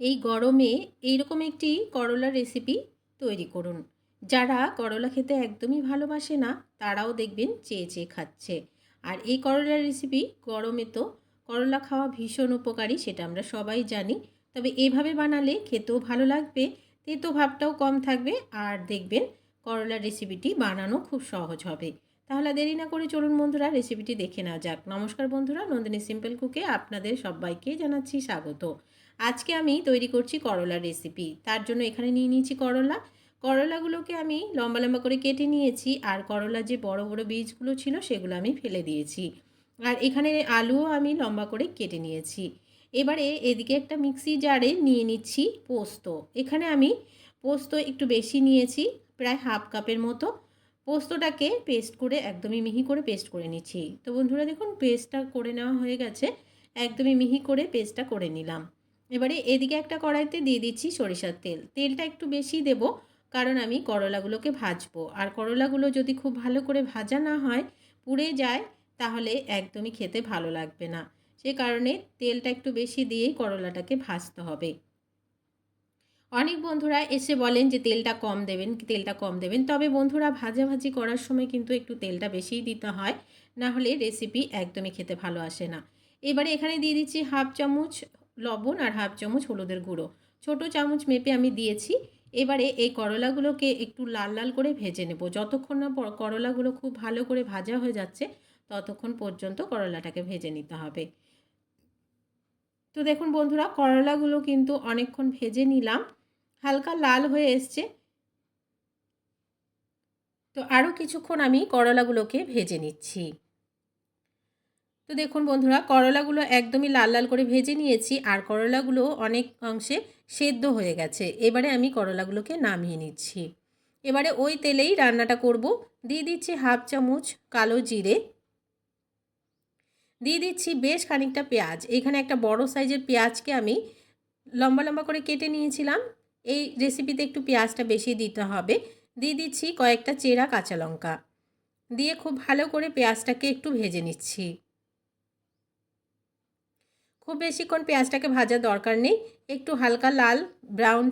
এই গরমে এইরকম একটি করলার রেসিপি তৈরি করুন। যারা করলা খেতে একদমই ভালোবাসে না, তারাও দেখবেন চেয়ে চেয়ে খাচ্ছে। আর এই করলার রেসিপি গরমে তো করলা খাওয়া ভীষণ উপকারী, সেটা আমরা সবাই জানি। তবে এভাবে বানালে খেতেও ভালো লাগবে, তেতো ভাবটাও কম থাকবে, আর দেখবেন করলার রেসিপিটি বানানো খুব সহজ হবে। তাহলে দেরি না করে চলুন বন্ধুরা রেসিপিটি দেখে নেওয়া যাক। নমস্কার বন্ধুরা, নন্দিনী সিম্পল কুকে আপনাদের সবাইকে জানাচ্ছি স্বাগত। আজকে আমি তৈরি করছি করলার রেসিপি তার জন্য এখানে নিয়ে নিয়েছি করলা। করলাগুলোকে আমি লম্বা লম্বা করে কেটে নিয়েছি আর করলার যে বড় বড় বীজগুলো ছিল সেগুলো আমি ফেলে দিয়েছি। আর এখানে আলুও আমি লম্বা করে কেটে নিয়েছি। এবারে এদিকে একটা মিক্সি জারে নিয়ে নিচ্ছি পোস্ত। এখানে আমি পোস্ত একটু বেশি নিয়েছি, প্রায় হাফ কাপের মতো। পোস্তটাকে পেস্ট করে, একদমই মিহি করে পেস্ট করে নিচ্ছি। তো বন্ধুরা দেখুন, পেস্টটা করে নেওয়া হয়ে গেছে। একদমই মিহি করে পেস্টটা করে নিলাম। এবারে এদিকে একটা কড়াইতে দিয়ে দিচ্ছি সরিষার তেল। তেলটা একটু বেশি দেব, কারণ আমি করলাগুলোকে ভাজবো। আর করলাগুলো যদি খুব ভালো করে ভাজা না হয়, পুড়ে যায়, তাহলে একদমই খেতে ভালো লাগবে না। সে কারণে তেলটা একটু বেশি দিয়েই করলাটাকে ভাজতে হবে। অনেক বন্ধুরা এসে বলেন যে, তেলটা কম দেবেন, তেলটা কম দেবেন। তবে বন্ধুরা, ভাজাভাজি করার সময় কিন্তু একটু তেলটা বেশিই দিতে হয়, না হলে রেসিপি একদমই খেতে ভালো আসে না। এবারে এখানে দিয়ে দিচ্ছি হাফ চামচ লবণ আর হাফ চামচ হলুদের গুঁড়ো। ছোট চামচ মেপে আমি দিয়েছি। এবারে এই করলাগুলোকে একটু লাল লাল করে ভেজে নেব। যতক্ষণ না করলাগুলো খুব ভালো করে ভাজা হয়ে যাচ্ছে, ততক্ষণ পর্যন্ত করলাটাকে ভেজে নিতে হবে। তো দেখুন বন্ধুরা, করলাগুলো কিন্তু অনেকক্ষণ ভেজে নিলাম। হালকা লাল হয়ে এসছে। তো আরও কিছুক্ষণ আমি করলাগুলোকে ভেজে নিচ্ছি। তো দেখুন বন্ধুরা, করলাগুলো একদমই লাল লাল করে ভেজে নিয়েছি আর করলাগুলো অনেক অংশে সেদ্ধ হয়ে গেছে। এবারে আমি করলাগুলোকে নামিয়ে নিচ্ছি। এবারে ওই তেলেই রান্নাটা করব। দিয়ে দিচ্ছি হাফ চামচ কালো জিরে। দিয়ে দিচ্ছি বেশ খানিকটা পেঁয়াজ। এখানে একটা বড় সাইজের পেঁয়াজকে আমি লম্বা লম্বা করে কেটে নিয়েছিলাম। এই রেসিপিতে একটু পেঁয়াজটা বেশি দিতে হবে। দিয়ে দিচ্ছি কয়েকটা চেরা কাঁচা লঙ্কা। দিয়ে খুব ভালো করে পেঁয়াজটাকে একটু ভেজে নিচ্ছি। খুব বেশিক্ষণ পেঁয়াজটাকে ভাজার দরকার নেই। একটু হালকা লাল ব্রাউন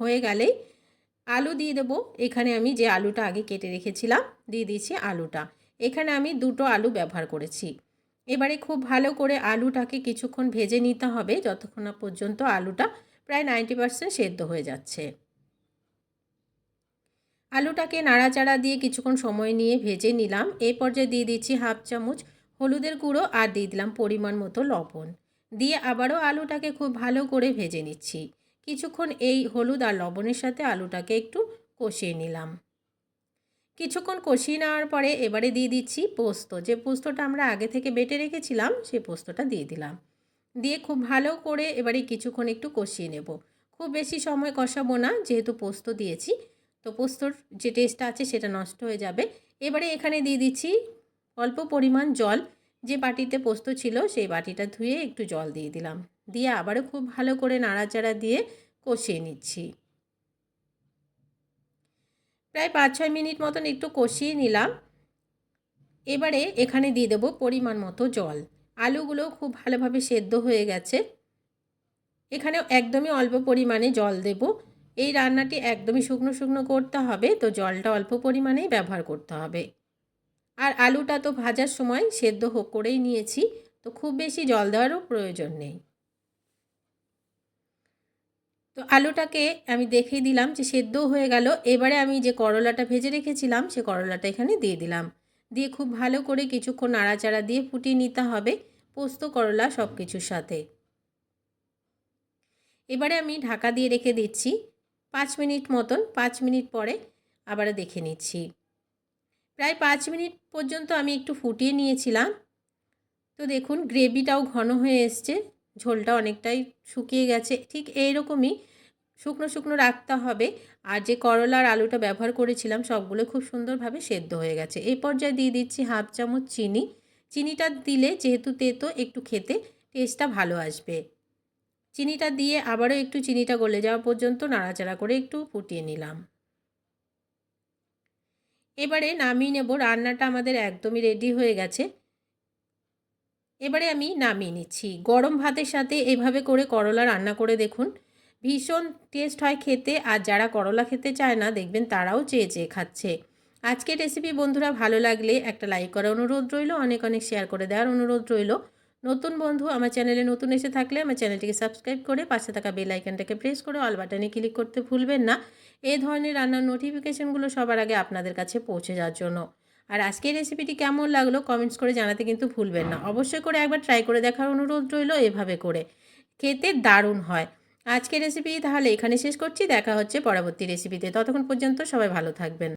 হয়ে গেলে আলু দিয়ে দেবো। এখানে আমি যে আলুটা আগে কেটে রেখেছিলাম, দিয়ে দিয়েছি আলুটা। এখানে আমি দুটো আলু ব্যবহার করেছি। এবারে খুব ভালো করে আলুটাকে কিছুক্ষণ ভেজে নিতে হবে। যতক্ষণ না পর্যন্ত আলুটা প্রায় নাইনটি পার্সেন্ট সেদ্ধ হয়ে যাচ্ছে। আলুটাকে নাড়াচাড়া দিয়ে কিছুক্ষণ সময় নিয়ে ভেজে নিলাম। এই পর্যায়ে দিয়ে দিচ্ছি হাফ চামচ হলুদের গুঁড়ো আর দিয়ে দিলাম পরিমাণ মতো লবণ। দিয়ে আবারও আলুটাকে খুব ভালো করে ভেজে নিচ্ছি। কিছুক্ষণ এই হলুদ আর লবণের সাথে আলুটাকে একটু কষিয়ে নিলাম। কিছুক্ষণ কষিয়ে নেওয়ার পরে এবারে দিয়ে দিচ্ছি পোস্ত। যে পোস্তটা আমরা আগে থেকে বেটে রেখেছিলাম সেই পোস্তটা দিয়ে দিলাম। দিয়ে খুব ভালো করে এবারে কিছুক্ষণ একটু কষিয়ে নেব। খুব বেশি সময় কষাবো না, যেহেতু পোস্ত দিয়েছি, তো পোস্তর যে টেস্টটা আছে সেটা নষ্ট হয়ে যাবে। এবারে এখানে দিয়ে দিচ্ছি অল্প পরিমাণ জল। যে বাটিতে পোস্ত ছিল, সেই বাটিটা ধুয়ে একটু জল দিয়ে দিলাম। দিয়ে আবারও খুব ভালো করে নাড়াচাড়া দিয়ে কষিয়ে নিচ্ছি। প্রায় পাঁচ ছয় মিনিট মতন একটু কষিয়ে নিলাম। এবারে এখানে দিয়ে দেবো পরিমাণ মতো জল। আলুগুলো খুব ভালোভাবে সেদ্ধ হয়ে গেছে। এখানে একদমই অল্প পরিমাণে জল দেব। এই রান্নাটি একদমই শুকনো শুকনো করতে হবে, তো জলটা অল্প পরিমাণেই ব্যবহার করতে হবে। আর আলুটা তো ভাজার সময় সেদ্ধ হোক করেই নিয়েছি, তো খুব বেশি জল দেওয়ারও প্রয়োজন নেই। তো আলুটাকে আমি দেখিয়ে দিলাম যে সেদ্ধও হয়ে গেল, এবারে আমি যে করলাটা ভেজে রেখেছিলাম, সে করলাটা এখানে দিয়ে দিলাম। দিয়ে খুব ভালো করে কিছুক্ষণ নাড়াচাড়া দিয়ে ফুটিয়ে নিতে হবে পোস্ত, করলা সব কিছুর সাথে। এবারে আমি ঢাকা দিয়ে রেখে দিচ্ছি, পাঁচ মিনিট মতন, পাঁচ মিনিট পরে আবার দেখে নিচ্ছি। প্রায় পাঁচ মিনিট পর্যন্ত আমি একটু ফুটিয়ে নিয়েছিলাম। তো দেখুন, গ্রেভিটাও ঘন হয়ে এসছে, ঝোলটা অনেকটাই শুকিয়ে গেছে। ঠিক এইরকমই শুকনো শুকনো রাখতে হবে। আর যে করলার আলুটা ব্যবহার করেছিলাম, সবগুলো খুব সুন্দরভাবে সেদ্ধ হয়ে গেছে। এই পর্যায়ে দিয়ে দিচ্ছি হাফ চামচ চিনি। চিনিটা দিলে যেহেতু তেতো, একটু খেতে টেস্টটা ভালো আসবে। চিনিটা দিয়ে আবারও একটু চিনিটা গলে যাওয়া পর্যন্ত নাড়াচাড়া করে একটু ফুটিয়ে নিলাম। এবারে নামিয়ে নেব, রান্নাটা আমাদের একদমই রেডি হয়ে গেছে। এবারে আমি নামিয়ে নিচ্ছি। গরম ভাতের সাথে এভাবে করে করলা রান্না করে দেখুন। ভীষণ টেস্ট হয় খেতে আর যারা করলা খেতে চায় না, দেখবেন তারাও চেয়ে চেয়ে খাচ্ছে। আজকের রেসিপি বন্ধুরা ভালো লাগলে একটা লাইক করার অনুরোধ রইল, অনেক অনেক শেয়ার করে দেওয়ার অনুরোধ রইল। নতুন বন্ধু আমার চ্যানেলে নতুন এসে থাকলে আমার চ্যানেলটিকে সাবস্ক্রাইব করে পাশে থাকা বেল আইকনটাকে প্রেস করে অল বাটনে ক্লিক করতে ভুলবেন না। এই ধরনের রান্নার নোটিফিকেশনগুলো সবার আগে আপনাদের কাছে পৌঁছে যাওয়ার জন্য। আর আজকের রেসিপিটি কেমন লাগল কমেন্টস করে জানাতে কিন্তু ভুলবেন না। অবশ্যই করে একবার ট্রাই করে দেখার অনুরোধ রইল এভাবে করে। খেতে দারুণ হয়। আজকের রেসিপি তাহলে এখানে শেষ করছি। দেখা হচ্ছে পরবর্তী রেসিপিতে। ততক্ষণ পর্যন্ত সবাই ভালো থাকবেন।